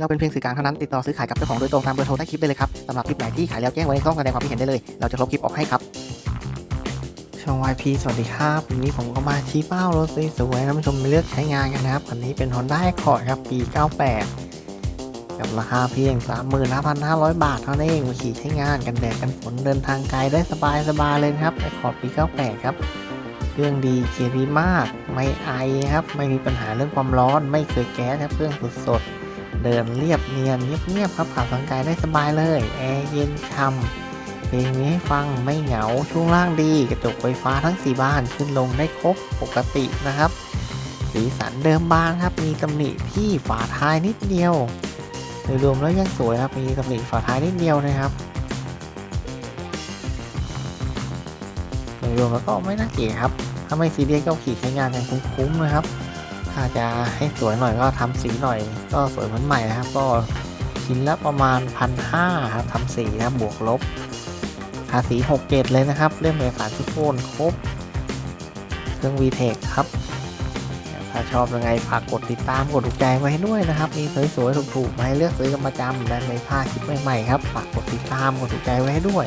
เราเป็นเพียงสื่อกลางเท่านั้นติดต่อซื้อขายกับเจ้าของโดยตรงตามเบอร์โทรใต้คลิปได้เลยครับสำหรับคลิปไหนที่ขายแล้วแจ้งไว้ในช่องแสดงความคิดเห็นได้เลย เราจะลบคลิปออกให้ครับ ช่อง YP สวัสดีครับวันนี้ผมก็มาชี้เป้ารถสวยๆท่านผู้ชมเลือกใช้งานกันนะครับคันนี้เป็น Honda Accord ครับปี 98 กับราคาเพียง 35,500 บาทเท่านั้นเองมาขี่ใช้งานกันแดดกันฝนเดินทางไกลได้สบายๆเลยครับ Accord ปี 98 ครับเครื่องดีเกียร์ดีมาก ไม่ไอครับ ไม่มีปัญหาเรื่องความร้อน ไม่เคยแก๊สครับ เครื่องสดสดๆ เดินเรียบเนียนเงียบๆครับขับทางไกลได้สบายเลย แอร์เย็นช่ำเพลงนี้ให้ฟังไม่เหงาช่วงล่างดี กระจกไฟฟ้าทั้ง 4 บานขึ้นลงได้ครบปกตินะครับ สีสันเดิมบานครับ มีตำหนิที่ฝาท้ายนิดเดียวโดยรวมแล้วยังสวยครับมีตำหนิฝาท้ายนิดเดียวนะครับโดยรวมแล้วก็ไม่น่าเกลียดครับถ้าไม่ซีเรียสก็ขี่ใช้งานกันคุ้มๆนะครับ ถ้าจะให้สวยหน่อยก็ทำสีหน่อย ก็สวยเหมือนใหม่นะครับ ก็ชิ้นละประมาณพันห้าครับทำสีนะบวกลบทาสีหกเกตเลยนะครับเล่มเอกสารชุดโอนครบเครื่อง VTEC ครับ ถ้าชอบยังไงฝากกดติดตามกดถูกใจไว้ให้ด้วยนะครับ มีสวยๆถูกๆมาให้เลือกซื้อกันประจำและไม่พลาดคลิปใหม่ๆครับฝากกดติดตามกดถูกใจไว้ให้ด้วย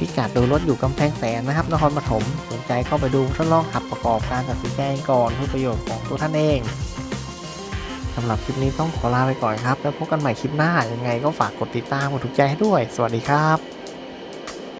พิกัดดูรถอยู่กำแพงแสนนะครับนครปฐมสนใจเข้าไปดูทดลองขับประกอบการตัดสินใจก่อนเพื่อประโยชน์ของตัวท่านเองสำหรับคลิปนี้ต้องขอลาไปก่อนครับ แล้วพบกันใหม่คลิปหน้ายังไงก็ฝากกดติดตามกดถูกใจให้ด้วย สวัสดีครับ